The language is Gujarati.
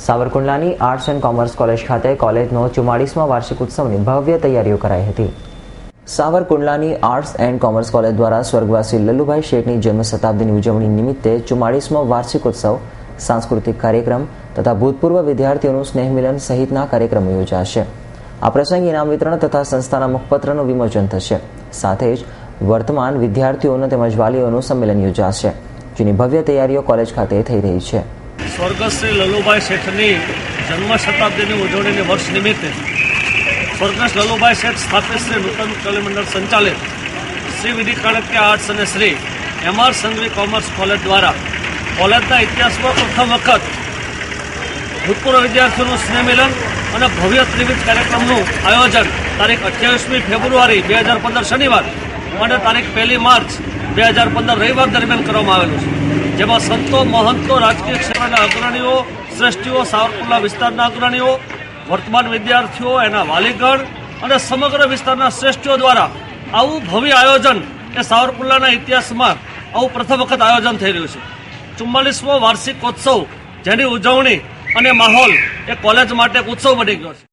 સાવરકુંડલાની આર્ટ્સ એન્ડ કોમર્સ કોલેજ ખાતે કોલેજનો ચુમ્માળીસમાં વાર્ષિક ઉત્સવની ભવ્ય તૈયારીઓ કરાઈ હતી. સાવરકુંડલાની આર્ટ્સ એન્ડ કોમર્સ કોલેજ દ્વારા સ્વર્ગવાસી લલ્લુભાઈ શેઠની જન્મ શતાબ્દીની ઉજવણી નિમિત્તે ચુમ્માળીસમો વાર્ષિક ઉત્સવ, સાંસ્કૃતિક કાર્યક્રમ તથા ભૂતપૂર્વ વિદ્યાર્થીઓનું સ્નેહમિલન સહિતના કાર્યક્રમો યોજાશે. આ પ્રસંગે ઇનામ વિતરણ તથા સંસ્થાના મુખપત્રનું વિમોચન થશે. સાથે જ વર્તમાન વિદ્યાર્થીઓનું તેમજ વાલીઓનું સંમેલન યોજાશે, જેની ભવ્ય તૈયારીઓ કોલેજ ખાતે થઈ રહી છે. સ્વર્ગસ્થ શ્રી લલ્લુભાઈ શેઠની જન્મ શતાબ્દીની ઉજવણીની વર્ષ નિમિત્તે સ્વર્ગસ્થ લલ્લુભાઈ શેઠ સ્થાપિત શ્રી નૂતન કલિમંડળ સંચાલિત શ્રી વિધિ કાળક્ય આર્ટ્સ અને Shri M R Sanghvi commerce college દ્વારા કોલેજના ઇતિહાસમાં પ્રથમ વખત ભૂતપૂર્વ વિદ્યાર્થીઓનું સ્નેહમિલન અને ભવ્ય ત્રિવિધ કાર્યક્રમનું આયોજન તારીખ અઠ્યાવીસમી ફેબ્રુઆરી બે હજાર પંદર શનિવાર અને તારીખ પહેલી માર્ચ બે હજાર પંદર રવિવાર દરમિયાન કરવામાં આવેલું છે. જેમાં સંતો, મહંતો, રાજકીય ક્ષેત્રના અગ્રણીઓ, શ્રેષ્ઠીઓ, સાવરકુંડલા વિસ્તારના અગ્રણીઓ, વર્તમાન વિદ્યાર્થીઓ, એના વાલીગણ અને સમગ્ર વિસ્તારના શ્રેષ્ઠીઓ દ્વારા આવું ભવ્ય આયોજન એ સાવરકુંડલાના ઇતિહાસમાં આવું પ્રથમ વખત આયોજન થઈ રહ્યું છે. ચુમ્માલીસમો વાર્ષિકોત્સવ જેની ઉજવણી અને માહોલ એ કોલેજ માટે ઉત્સવ બની ગયો છે.